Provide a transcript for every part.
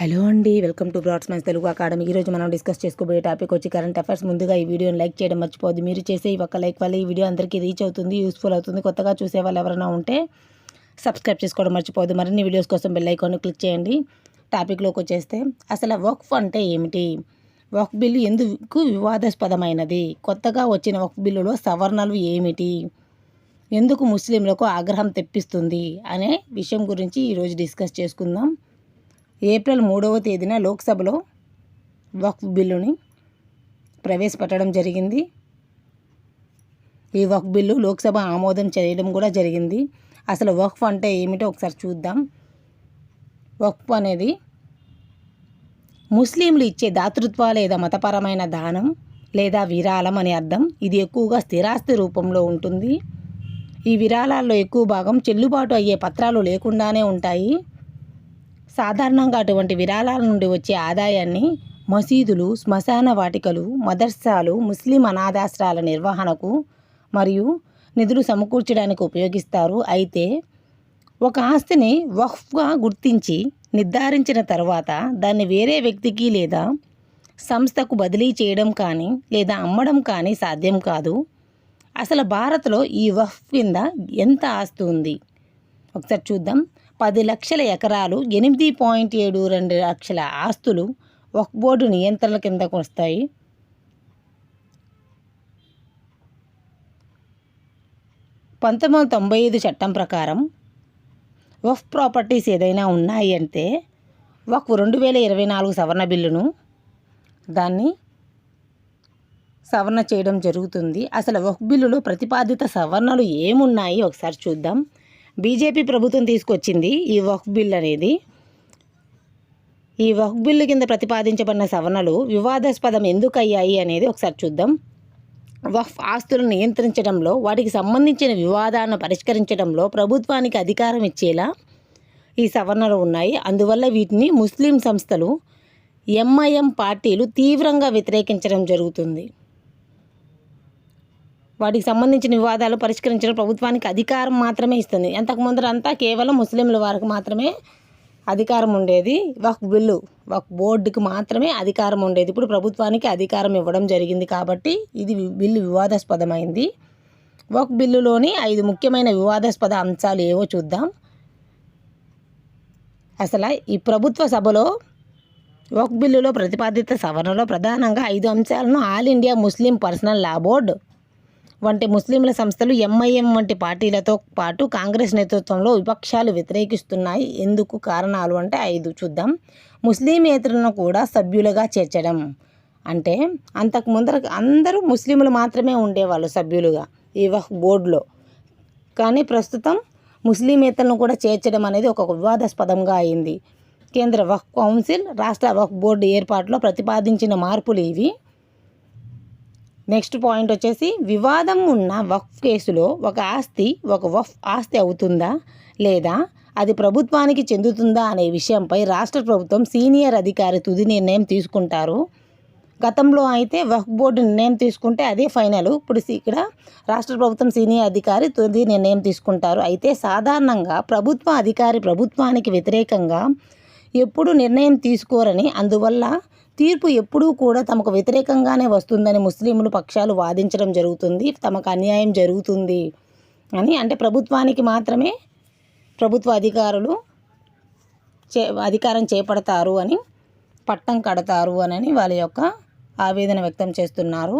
Hello అండి welcome to broad minds Telugu academy. ఈరోజు మనం డిస్కస్ చేసుకోబోయే టాపిక్ వచ్చి కరెంట్ అఫైర్స్. ముందుగా ఈ వీడియోని లైక్ చేయడం మర్చిపోద్దు మీరు చేసే ఈ ఒక్క లైక్ వల్ల ఈ వీడియో అందరికీ రీచ్ అవుతుంది యూస్ఫుల్ అవుతుంది. కొత్తగా చూసే వాళ్ళు ఎవరైనా ఉంటే సబ్స్క్రైబ్ చేసుకోవడం మర్చిపోద్దు మరిన్ని వీడియోస్ కోసం బెల్ ఐకాన్ క్లిక్ చేయండి. టాపిక్లోకి వచ్చేస్తే అసలు వక్ఫ్ అంటే ఏమిటి? వక్ఫ్ బిల్లు ఎందుకు వివాదాస్పదమైనది? కొత్తగా వచ్చిన వక్ఫ్ బిల్లులో సవరణలు ఏమిటి? ఎందుకు ముస్లింలకు ఆగ్రహం తెప్పిస్తుంది? అనే విషయం గురించి ఈరోజు డిస్కస్ చేసుకుందాం. ఏప్రిల్ మూడవ తేదీన లోక్సభలో వక్ఫ్ బిల్లుని ప్రవేశపెట్టడం జరిగింది. ఈ వక్ఫ్ బిల్లు లోక్సభ ఆమోదం చేయడం కూడా జరిగింది. అసలు వక్ఫ్ అంటే ఏమిటో ఒకసారి చూద్దాం. వక్ఫ్ అనేది ముస్లింలు ఇచ్చే దాతృత్వ లేదా మతపరమైన దానం లేదా విరాళం అని అర్థం. ఇది ఎక్కువగా స్థిరాస్తి రూపంలో ఉంటుంది. ఈ విరాళాల్లో ఎక్కువ భాగం చెల్లుబాటు అయ్యే పత్రాలు లేకుండానే ఉంటాయి. సాధారణంగా అటువంటి విరాళాల నుండి వచ్చే ఆదాయాన్ని మసీదులు శ్మశాన వాటికలు మదర్సాలు ముస్లిం అనాథాశ్రాల నిర్వహణకు మరియు నిధులు సమకూర్చడానికి ఉపయోగిస్తారు. అయితే ఒక ఆస్తిని వక్ఫ్గా గుర్తించి నిర్ధారించిన తర్వాత దాన్ని వేరే వ్యక్తికి లేదా సంస్థకు బదిలీ చేయడం కానీ లేదా అమ్మడం కానీ సాధ్యం కాదు. అసలు భారత్లో ఈ వక్ఫ్ కింద ఎంత ఆస్తి ఉంది? ఒకసారి చూద్దాం. పది లక్షల ఎకరాలు ఎనిమిది పాయింట్ ఏడు రెండు లక్షల ఆస్తులు ఒక బోర్డు నియంత్రణ కిందకు వస్తాయి. పంతొమ్మిది వందల తొంభై ఐదు చట్టం ప్రకారం వఫ్ ప్రాపర్టీస్ ఏదైనా ఉన్నాయి అంటే ఒక రెండు వేల ఇరవై నాలుగు సవరణ బిల్లును దాన్ని సవరణ చేయడం జరుగుతుంది. అసలు వక్ బిల్లులో ప్రతిపాదిత సవరణలు ఏమున్నాయి? ఒకసారి చూద్దాం. బీజేపీ ప్రభుత్వం తీసుకొచ్చింది ఈ వక్ఫ్ బిల్ అనేది. ఈ వక్ఫ్ బిల్లు కింద ప్రతిపాదించబడిన సవరణలు వివాదాస్పదం ఎందుకు అయ్యాయి అనేది ఒకసారి చూద్దాం. వఫ్ ఆస్తులను నియంత్రించడంలో వాటికి సంబంధించిన వివాదాలను పరిష్కరించడంలో ప్రభుత్వానికి అధికారం ఇచ్చేలా ఈ సవరణలు ఉన్నాయి. అందువల్ల వీటిని ముస్లిం సంస్థలు ఎంఐఎం పార్టీలు తీవ్రంగా వ్యతిరేకించడం జరుగుతుంది. వాటికి సంబంధించిన వివాదాలు పరిష్కరించడం ప్రభుత్వానికి అధికారం మాత్రమే ఇస్తుంది. అంతకు ముందరంతా కేవలం ముస్లింల వారికి మాత్రమే అధికారం ఉండేది. ఒక బిల్లు వక్ బోర్డుకి మాత్రమే అధికారం ఉండేది. ఇప్పుడు ప్రభుత్వానికి అధికారం ఇవ్వడం జరిగింది కాబట్టి ఇది బిల్లు వివాదాస్పదమైంది. ఒక బిల్లులోని ఐదు ముఖ్యమైన వివాదాస్పద అంశాలు ఏవో చూద్దాం. అసలు ఈ ప్రభుత్వ సభలో ఒక బిల్లులో ప్రతిపాదిత సవరణలో ప్రధానంగా ఐదు అంశాలను all India Muslim personal law board వంటి ముస్లింల సంస్థలు ఎంఐఎం వంటి పార్టీలతో పాటు కాంగ్రెస్ నేతృత్వంలో విపక్షాలు వ్యతిరేకిస్తున్నాయి. ఎందుకు కారణాలు అంటే ఐదు చూద్దాం. ముస్లిమేతరులను కూడా సభ్యులుగా చేర్చడం అంటే అంతకు ముందర అందరూ ముస్లింలు మాత్రమే ఉండేవాళ్ళు సభ్యులుగా ఈ వహ్ బోర్డులో. కానీ ప్రస్తుతం ముస్లిమేతలను కూడా చేర్చడం అనేది ఒక వివాదాస్పదంగా అయింది. కేంద్ర వక్ కౌన్సిల్ రాష్ట్ర వక్ బోర్డు ఏర్పాటులో ప్రతిపాదించిన మార్పులు ఇవి. నెక్స్ట్ పాయింట్ వచ్చేసి వివాదం ఉన్న వక్ఫ్ కేసులో ఒక ఆస్తి ఒక వఫ్ ఆస్తి అవుతుందా లేదా? అది ప్రభుత్వానికి చెందుతుందా అనే విషయంపై రాష్ట్ర ప్రభుత్వం సీనియర్ అధికారి తుది నిర్ణయం తీసుకుంటారు. గతంలో అయితే వక్ఫ్ బోర్డు నిర్ణయం తీసుకుంటే అదే ఫైనల్. ఇప్పుడు ఇక్కడ రాష్ట్ర ప్రభుత్వం సీనియర్ అధికారి తుది నిర్ణయం తీసుకుంటారు. అయితే సాధారణంగా ప్రభుత్వ అధికారి ప్రభుత్వానికి వ్యతిరేకంగా ఎప్పుడు నిర్ణయం తీసుకోరని అందువల్ల తీర్పు ఎప్పుడూ కూడా తమకు వ్యతిరేకంగానే వస్తుందని ముస్లింలు పక్షాలు వాదించడం జరుగుతుంది. తమకు అన్యాయం జరుగుతుంది అని అంటే ప్రభుత్వానికి మాత్రమే ప్రభుత్వ అధికారులు చే అధికారం చేపడతారు అని పట్టం కడతారు అని వాళ్ళ యొక్క ఆవేదన వ్యక్తం చేస్తున్నారు.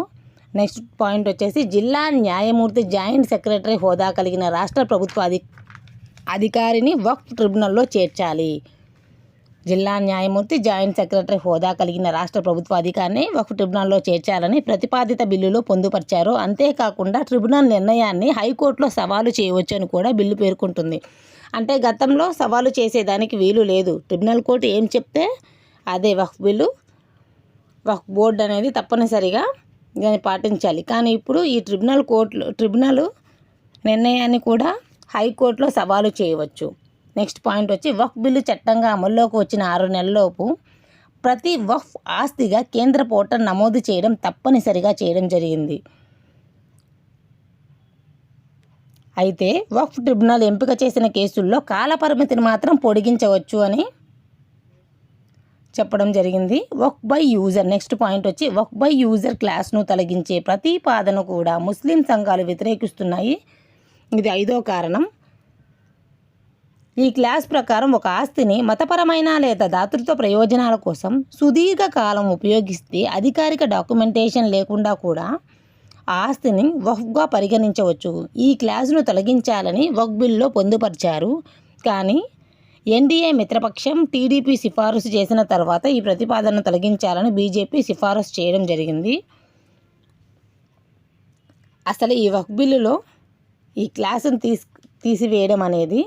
నెక్స్ట్ పాయింట్ వచ్చేసి జిల్లా న్యాయమూర్తి జాయింట్ సెక్రటరీ హోదా కలిగిన రాష్ట్ర ప్రభుత్వ అధి అధికారిని వక్ఫ్ ట్రిబ్యునల్లో చేర్చాలి. జిల్లా న్యాయమూర్తి జాయింట్ సెక్రటరీ హోదా కలిగిన రాష్ట్ర ప్రభుత్వ అధికారిని వక్ఫ్ ట్రిబ్యునల్లో చేర్చాలని ప్రతిపాదిత బిల్లులో పొందుపరిచారు. అంతేకాకుండా ట్రిబ్యునల్ నిర్ణయాన్ని హైకోర్టులో సవాలు చేయవచ్చు అని కూడా బిల్లు పేర్కొంటుంది. అంటే గతంలో సవాలు చేసేదానికి వీలు లేదు. ట్రిబ్యునల్ కోర్టు ఏం చెప్తే అదే వక్ఫ్ బిల్లు వక్ఫ్ బోర్డు అనేది తప్పనిసరిగా దాన్ని పాటించాలి. కానీ ఇప్పుడు ఈ ట్రిబ్యునల్ కోర్టులో ట్రిబ్యునల్ నిర్ణయాన్ని కూడా హైకోర్టులో సవాలు చేయవచ్చు. నెక్స్ట్ పాయింట్ వచ్చి వక్ఫ్ బిల్లు చట్టంగా అమల్లోకి వచ్చిన ఆరు నెలల్లోపు ప్రతి వఫ్ ఆస్తిగా కేంద్ర పోర్టల్ నమోదు చేయడం తప్పనిసరిగా చేయడం జరిగింది. అయితే వక్ఫ్ ట్రిబ్యునల్ ఎంపిక చేసిన కేసుల్లో కాలపరిమితిని మాత్రం పొడిగించవచ్చు అని చెప్పడం జరిగింది. వక్ బై యూజర్ నెక్స్ట్ పాయింట్ వచ్చి వక్ బై యూజర్ క్లాస్ను తొలగించే ప్రతిపాదన కూడా ముస్లిం సంఘాలు వ్యతిరేకిస్తున్నాయి. ఇది ఐదో కారణం. ఈ క్లాస్ ప్రకారం ఒక ఆస్తిని మతపరమైన లేదా దాతృత్వ ప్రయోజనాల కోసం సుదీర్ఘ కాలం ఉపయోగిస్తే అధికారిక డాక్యుమెంటేషన్ లేకుండా కూడా ఆ ఆస్తిని వఫ్గా పరిగణించవచ్చు. ఈ క్లాసును తొలగించాలని వక్ బిల్లో పొందుపరిచారు. కానీ ఎన్డీఏ మిత్రపక్షం టీడీపీ సిఫారసు చేసిన తర్వాత ఈ ప్రతిపాదనను తొలగించాలని బీజేపీ సిఫారసు చేయడం జరిగింది. అసలు ఈ వక్ బిల్లులో ఈ క్లాసును తీసి తీసివేయడం అనేది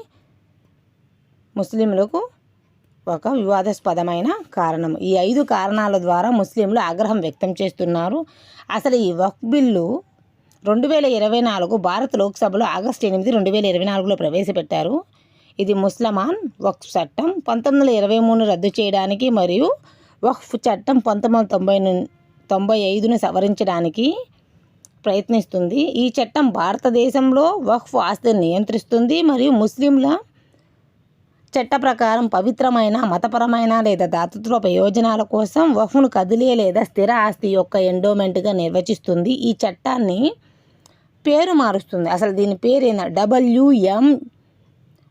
ముస్లింలకు ఒక వివాదాస్పదమైన కారణం. ఈ ఐదు కారణాల ద్వారా ముస్లింలు ఆగ్రహం వ్యక్తం చేస్తున్నారు. అసలు ఈ వక్ బిల్లు రెండు వేల ఇరవై నాలుగు భారత లోక్సభలో ఆగస్టు ఎనిమిది రెండు వేల ఇరవై నాలుగులో ప్రవేశపెట్టారు. ఇది ముస్లమాన్ వక్ఫ్ చట్టం పంతొమ్మిది వందల ఇరవై మూడు రద్దు చేయడానికి మరియు వక్ఫ్ చట్టం పంతొమ్మిది వందల తొంభై ను- తొంభై ఐదును సవరించడానికి ప్రయత్నిస్తుంది. ఈ చట్టం భారతదేశంలో వక్ఫ్ ఆస్తిని నియంత్రిస్తుంది మరియు ముస్లింల చట్ట ప్రకారం పవిత్రమైన మతపరమైన లేదా దాతృత్వ ప్రయోజనాల కోసం వఫ్ను కదిలే లేదా స్థిర ఆస్తి యొక్క ఎండోమెంట్గా నిర్వచిస్తుంది. ఈ చట్టాన్ని పేరు మారుస్తుంది. అసలు దీని పేరు ఏందా డబ్ల్యూఎం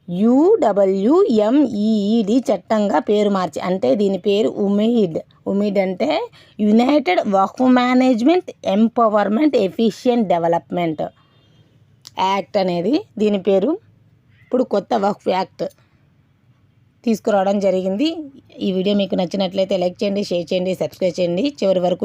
యుడబ్ల్యూఎంఈఈడి చట్టంగా పేరు మార్చి అంటే దీని పేరు ఉమెయిడ్. ఉమెయిడ్ అంటే united Waqf management empowerment efficient development act అనేది దీని పేరు. ఇప్పుడు కొత్త వక్ఫ్ యాక్ట్. తీసుకురావడం జరిగింది. ఈ వీడియో మీకు నచ్చినట్లయితే లైక్ చేయండి షేర్ చేయండి సబ్స్క్రైబ్ చేయండి. చివరి వరకు